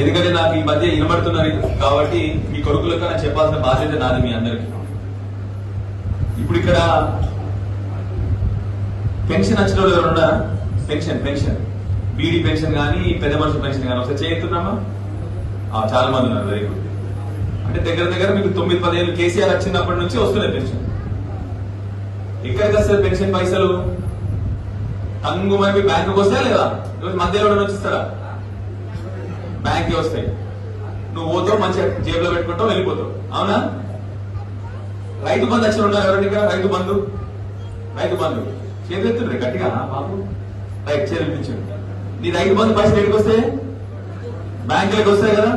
ఎందుకంటే నాకు ఈ మధ్య వినబడుతున్నారు కాబట్టి మీ కొడుకులకు నాకు చెప్పాల్సిన బాధ్యత నాది మీ అందరికి. ఇప్పుడు ఇక్కడ పెన్షన్ వచ్చిన వాళ్ళు ఎవరు ఉన్నారా? Pension pension. బీడీ పెన్షన్ కానీ పెద్ద మనుషుల పెన్షన్ కానీ ఒకసారి చేస్తున్నామా చాలా మంది ఉన్నారు వెరీ గుడ్ అంటే దగ్గర దగ్గర మీకు తొమ్మిది పదిహేను కేసీఆర్ వచ్చినప్పటి నుంచి వస్తున్నాయి పెన్షన్. ఎక్కడికి వస్తుంది పెన్షన్ పైసలు? tangu మనకి బ్యాంకుకి వస్తాయా లేదా? మధ్యలో వచ్చిస్తారా? బ్యాంక్కి వస్తాయి. నువ్వు పోతావు మంచిగా జేబులో పెట్టుకుంటావు వెళ్ళిపోతావు. అవునా? రైతు బంధు వచ్చిన ఉన్నారు ఎవరండి ఇక్కడ? రైతు బంధు? రైతు బంధు. చేతులు గట్టిగా బాబు. రైట్ చేపించండి నీ రైతు బంధు పైసలు ఎక్కడికి వస్తాయి? బ్యాంకులకు వస్తాయి కదా?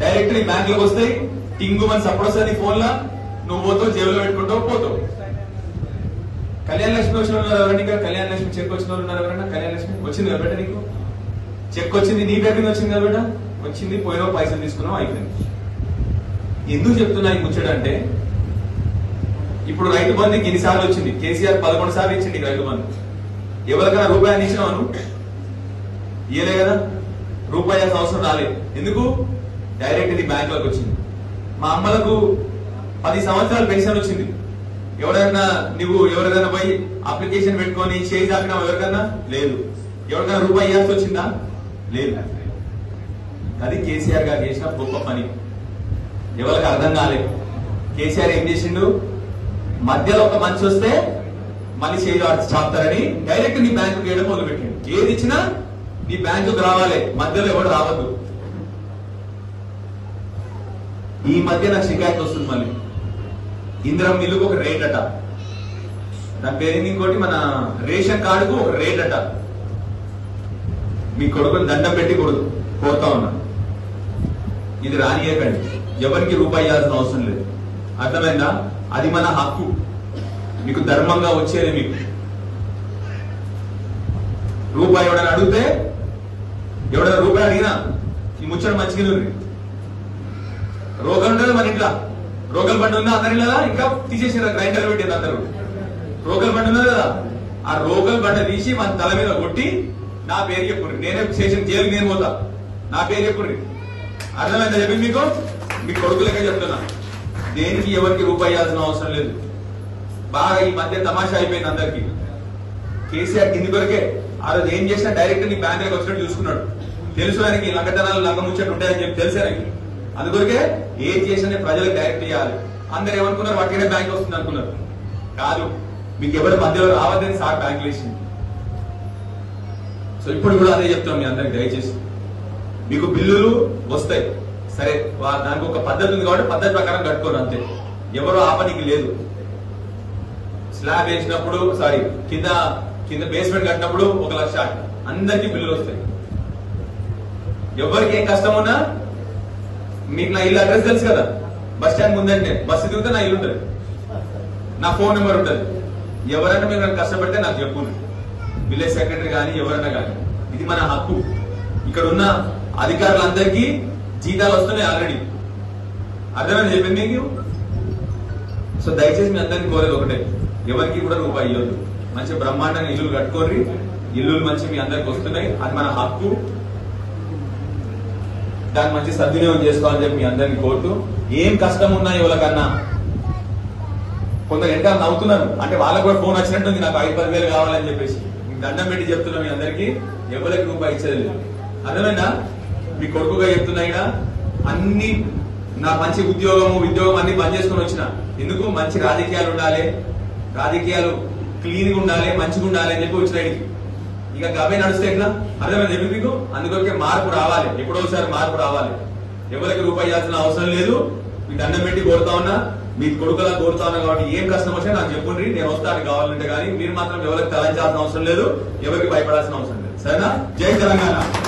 డైరెక్ట్ నీ బ్యాంకులకు వస్తాయి. టింగు మన సపోర్ట్ వస్తుంది ఫోన్ లా నువ్వు పోతావు జేబులో పెట్టుకుంటావు పోతావు. కళ్యాణ లక్ష్మి వచ్చిన వాళ్ళు ఎవరైనా కళ్యాణ లక్ష్మి చెక్ వచ్చిన వాళ్ళు ఉన్నారు ఎవరైనా కళ్యాణ లక్ష్మి వచ్చింది కదా నీకు? చెక్ వచ్చింది నీ పేరు వచ్చింది కదా వచ్చింది పోయినా పైసలు తీసుకున్నావు అయిపోయింది. ఎందుకు చెప్తున్నా ఈ ముచ్చట అంటే ఇప్పుడు రైతు బంధుకి ఎన్నిసార్లు వచ్చింది? కేసీఆర్ పదకొండు సార్లు ఇచ్చింది రైతు బంధు. ఎవరికైనా రూపాయలు ఇచ్చినావు ఇయలే కదా. రూపాయి అవసరం రాలేదు ఎందుకు? డైరెక్ట్ ఇది బ్యాంకులకు వచ్చింది. మా అమ్మలకు పది సంవత్సరాలు పెన్షన్ వచ్చింది. ఎవరైనా నువ్వు ఎవరికైనా పోయి అప్లికేషన్ పెట్టుకొని చేయి దాకా ఎవరికైనా లేదు. ఎవరికైనా రూపాయి ఇవ్వాల్సి వచ్చిందా? లేదు. అది కేసీఆర్ గారు చేసిన గొప్ప పని. ఎవరికి అర్థం కాలేదు. కేసీఆర్ ఏం చేసిండు? మధ్యలో ఒక మనిషి వస్తే మళ్ళీ చేయి చాపుతారని డైరెక్ట్ నీ బ్యాంకు వేయడం మొదలు పెట్టిండు ఏది ఇచ్చినా నీ బ్యాంకుకు రావాలి. మధ్యలో ఎవడు రావద్దు. ఈ మధ్య నాకు షికాయత్ వస్తుంది మళ్ళీ. ఇందిరం మిల్లుకు ఒక రేట్ అట. దాని పేరు ఇంకోటి? మన రేషన్ కార్డుకు ఒక రేట్ అట. మీ కొడుకుని దండం పెట్టి కొడుకు కోరుతా ఉన్నా. ఇది రానియకండి. ఎవరికి రూపాయి ఇవ్వాల్సిన అవసరం లేదు. అర్థమైందా? అది మన హక్కు. మీకు ధర్మంగా వచ్చేది మీకు. రూపాయి ఎవడని అడిగితే ఎవడైనా రూపాయి అడిగినా ఈ ముచ్చట మంచిగా ఉంది. రోగం ఉండదు మన ఇంట్లో. రోగల్ బండి ఉందా అందరి ఇంకా తీసేసారు గ్రైండర్ పెట్టింది అందరూ. రోగల్ బండి ఉన్నది కదా. ఆ రోగల్ బండ తీసి మన తల మీద కొట్టి నా పేరు చెప్పుర్రి. నేనే చేసిన జైలు నేను పోతా. నా పేరు చెప్పుర్రి. అర్థమైందా చెప్పి మీకు? మీ కొడుకులకే చెప్తున్నా. దేనికి ఎవరికి రూపాయి ఇవ్వాల్సిన అవసరం లేదు. బాగా ఈ మధ్య తమాషా అయిపోయింది అందరికి. కేసీఆర్ కింది కొరకే ఆ రోజు ఏం చేసినా డైరెక్ట్ నీ బ్యాంక్ దగ్గర వచ్చినట్టు చూసుకున్నాడు. తెలుసు ఆయనకి లంగతనాలు లంగ ముచ్చట్టు ఉంటాయని చెప్పి తెలుసు ఆయనకి. అందుకొరకే ఏం చేసినా ప్రజలకు డైరెక్ట్ చేయాలి. అందరు ఏమనుకున్నారు? వాటికనే బ్యాంక్ వస్తుంది అనుకున్నారు. కాదు మీకు ఎవరి మధ్యలో రావద్దని సార్ బ్యాంక్ వేసింది. సో ఇప్పుడు కూడా అదే చెప్తాం మీ అందరికి దయచేసి. మీకు బిల్లులు వస్తాయి. సరే వా- దానికి ఒక పద్ధతి ఉంది కాబట్టి పద్ధతి ప్రకారం కట్టుకోరు అంతే. ఎవరు ఆపనికి లేదు. స్లాబ్ వేసినప్పుడు సారీ కింద కింద బేస్మెంట్ కట్టినప్పుడు ఒక లక్ష అందరికి బిల్లులు వస్తాయి. ఎవరికి ఏం కష్టం ఉన్నా మీకు నా ఇల్లు అడ్రస్ తెలుసు కదా. బస్ స్టాండ్ ముందంటే బస్సు దిగితే నా ఇల్లు ఉంటుంది. నా ఫోన్ నెంబర్ ఉంటుంది. ఎవరైనా మీరు నన్ను కష్టపడితే నాకు చెప్పు. విలేజ్ సెక్రటరీ కానీ ఎవరైనా కానీ. ఇది మన హక్కు. ఇక్కడ ఉన్న అధికారులందరికీ జీతాలు వస్తున్నాయి ఆల్రెడీ. అర్థమైంది? చెప్పింది మీకు సో దయచేసి మీ అందరినీ కోరేది ఒకటే. ఎవరికి కూడా రూపాయి ఇవ్వద్దు. మంచి బ్రహ్మాండంగా ఇల్లులు కట్టుకోర్రి ఇల్లులు మంచి మీ అందరికి వస్తున్నాయి. అది మన హక్కు. దాన్ని మంచి సద్వినియోగం చేసుకోవాలని చెప్పి మీ అందరికి కోరుతూ ఏం కష్టం ఉన్నా ఎవరికన్నా కొంత వెనకాల నవ్వుతున్నారు. అంటే వాళ్ళకు కూడా ఫోన్ వచ్చినట్టుంది నాకు ఐదు పది వేలు కావాలని చెప్పేసి. దండం పెట్టి చెప్తున్నా మీ అందరికి. ఎవరికి రూపాయి ఇచ్చేది లేదు. అర్థమైందా? మీ కొడుకుగా చెప్తున్నా ఇక్కడ అన్ని నా మంచి ఉద్యోగము ఉద్యోగం అన్ని పని చేసుకొని వచ్చిన. ఎందుకు? మంచి రాజకీయాలు ఉండాలి. రాజకీయాలు క్లీన్గా ఉండాలి మంచిగా ఉండాలి అని చెప్పి వచ్చిన ఇక గవే నడుస్తే ఎట్లా? అర్థమైంది చెప్పి మీకు? అందుకొకే మార్పు రావాలి. ఎప్పుడోసారి మార్పు రావాలి. ఎవరికి రూపాయి చేయాల్సిన అవసరం లేదు. మీ దండం పెట్టి కోరుతా ఉన్నా. మీ కొడుకులా కోరుతాను కాబట్టి ఏం కష్టం వచ్చినా నాకు చెప్పండి. నేను వస్తాను కావాలంటే కానీ మీరు మాత్రం ఎవరికి తలంచాల్సిన అవసరం లేదు. ఎవరికి భయపడాల్సిన అవసరం లేదు. సరేనా? జై తెలంగాణ.